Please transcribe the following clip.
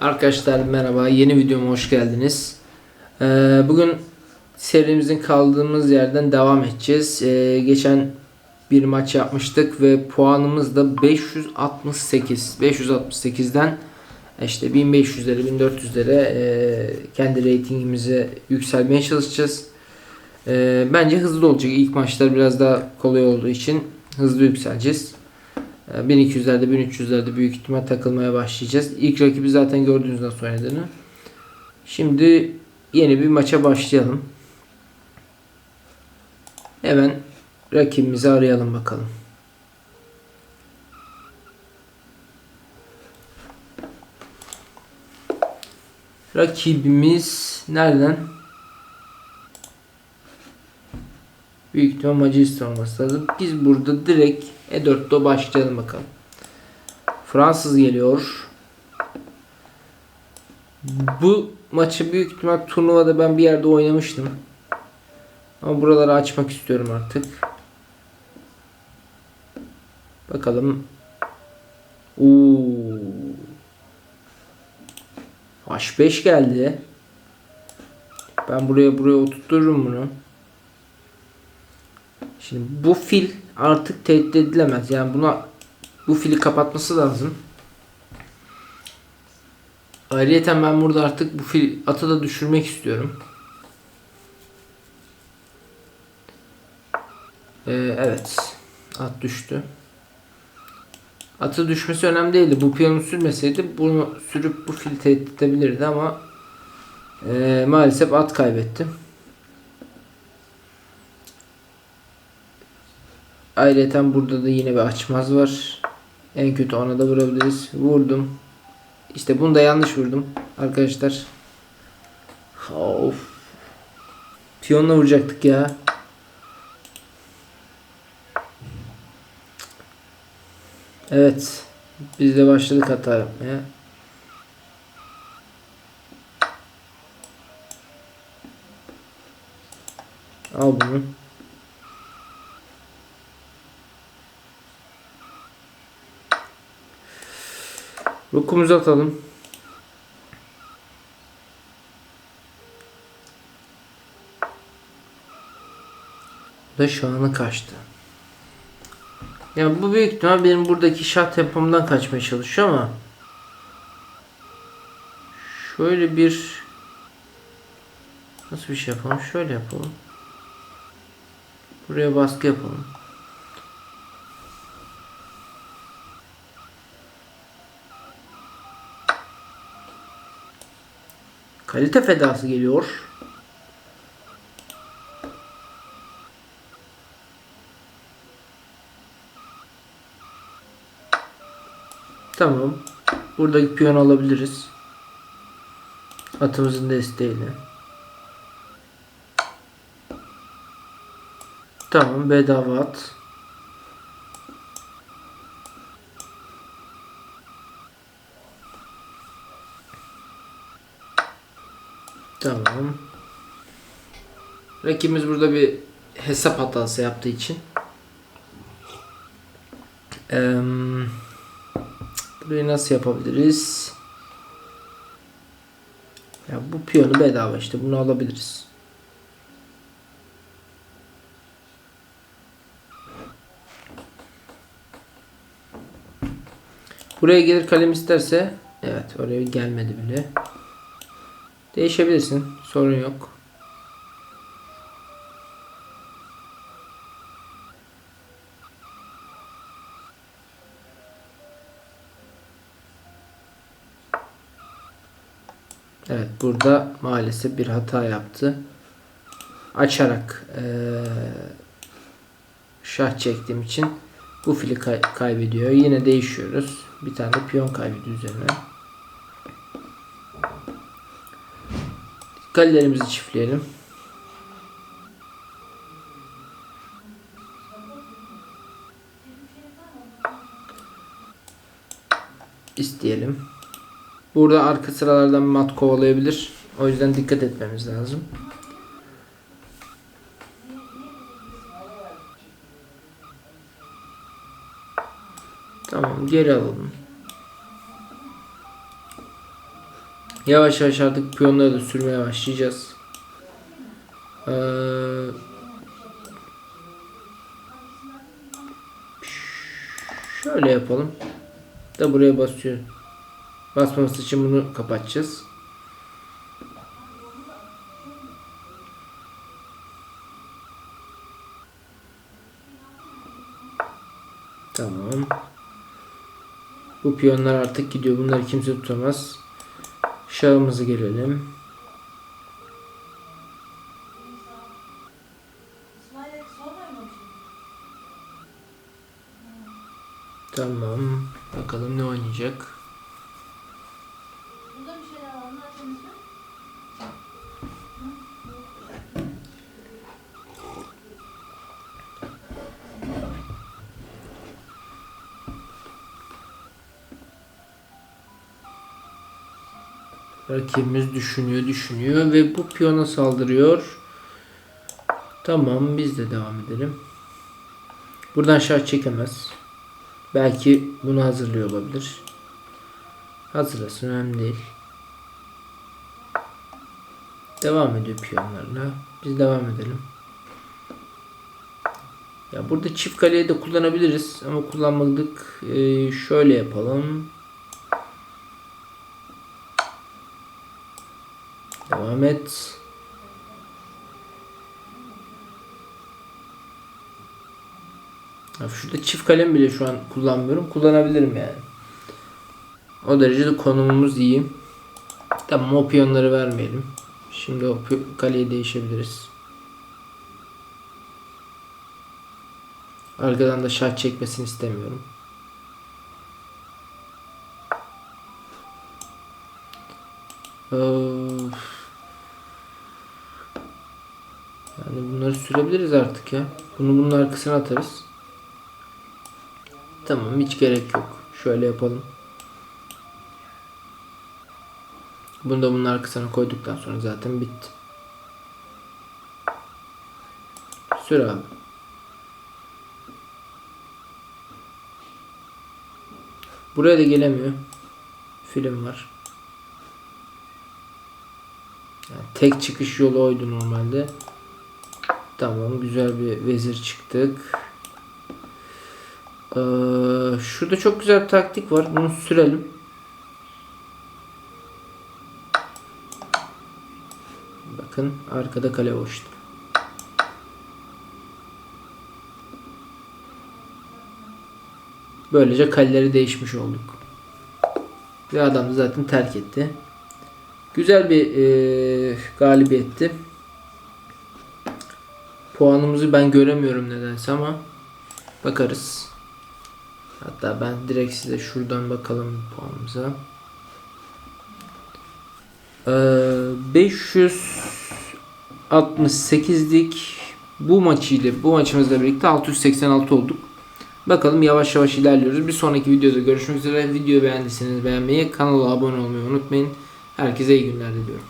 Arkadaşlar merhaba yeni videoma hoş geldiniz. Ee, bugün serimizin kaldığımız yerden devam edeceğiz. Ee, geçen bir maç yapmıştık ve puanımız da 568. 568'den işte 1500'lere 1400'lere e, kendi reytingimize yükselmeye çalışacağız. Ee, bence hızlı olacak. İlk maçlar biraz daha kolay olduğu için hızlı yükseleceğiz. 1200'lerde 1300'lerde büyük ihtimal takılmaya başlayacağız. İlk rakibi zaten gördüğünüz nasıl oynadığını. Şimdi yeni bir maça başlayalım. Hemen rakibimizi arayalım bakalım. Rakibimiz nereden? Büyük ihtimal Macaristan olması lazım. Biz burada direkt E4'te başlayalım bakalım. Fransız geliyor. Bu maçı büyük ihtimal turnuvada ben bir yerde oynamıştım. Ama buraları açmak istiyorum artık. Bakalım. Oo. H5 geldi. Ben buraya buraya oturturum bunu. Şimdi bu fil artık tehdit edilemez. Yani buna bu fili kapatması lazım. Ayrıca ben burada artık bu fil atı da düşürmek istiyorum. Ee, evet. At düştü. Atı düşmesi önemli değildi. Bu piyonu sürmeseydi bunu sürüp bu fil tehdit edebilirdi ama e, maalesef at kaybettim. Ayrıca burada da yine bir açmaz var. En kötü ona da vurabiliriz. Vurdum. İşte bunu da yanlış vurdum. Arkadaşlar. Of. Piyonla vuracaktık ya. Evet. Biz de başladık hata yapmaya. Al bunu. Rokumuzu atalım. Da şahını kaçtı. Yani bu büyük ihtimal benim buradaki şah tempomdan kaçmaya çalışıyor ama şöyle bir nasıl bir şey yapalım? Şöyle yapalım. Buraya baskı yapalım. Kalite fedası geliyor. Tamam. Buradaki piyon alabiliriz. Atımızın desteğiyle. Tamam bedava at. Tamam. Rakibimiz burada bir hesap hatası yaptığı için. Ee, burayı nasıl yapabiliriz? Ya bu piyonu bedava işte bunu alabiliriz. Buraya gelir kalem isterse evet oraya gelmedi bile. Değişebilirsin. Sorun yok. Evet burada maalesef bir hata yaptı. Açarak ee, şah çektiğim için bu fili kay kaybediyor. Yine değişiyoruz. Bir tane de piyon kaybediyor üzerine. Kalelerimizi çiftleyelim. İsteyelim. Burada arka sıralardan mat kovalayabilir. O yüzden dikkat etmemiz lazım. Tamam geri alalım. Yavaş yavaş artık piyonları da sürmeye başlayacağız. Ee, şöyle yapalım. Da buraya basıyor. Basmaması için bunu kapatacağız. Tamam. Bu piyonlar artık gidiyor. Bunları kimse tutamaz. Şahımızı gelelim. Tamam. Bakalım ne oynayacak. Rakibimiz düşünüyor, düşünüyor ve bu piyona saldırıyor. Tamam, biz de devam edelim. Buradan şah çekemez. Belki bunu hazırlıyor olabilir. Hazırlasın, önemli değil. Devam ediyor piyonlarına. Biz devam edelim. Ya burada çift kaleyi de kullanabiliriz ama kullanmadık. Ee, şöyle yapalım. Devam et. Şurada çift kalem bile şu an kullanmıyorum. Kullanabilirim yani. O derecede konumumuz iyi. Tamam o piyonları vermeyelim. Şimdi o kaleyi değişebiliriz. Arkadan da şah çekmesini istemiyorum. Of. Yani bunları sürebiliriz artık ya. Bunu bunun arkasına atarız. Tamam hiç gerek yok. Şöyle yapalım. Bunu da bunun arkasına koyduktan sonra zaten bitti. Sür abi. Buraya da gelemiyor. Film var. Yani tek çıkış yolu oydu normalde. Tamam güzel bir vezir çıktık. Ee, şurada çok güzel bir taktik var. Bunu sürelim. Bakın arkada kale boştu. Böylece kaleleri değişmiş olduk. Ve adam da zaten terk etti. Güzel bir e, galibiyetti. Puanımızı ben göremiyorum nedense ama bakarız. Hatta ben direkt size şuradan bakalım puanımıza. Ee, 568'lik bu maçıyla bu maçımızla birlikte 686 olduk. Bakalım yavaş yavaş ilerliyoruz. Bir sonraki videoda görüşmek üzere. Videoyu beğendiyseniz beğenmeyi, kanala abone olmayı unutmayın. Herkese iyi günler diliyorum.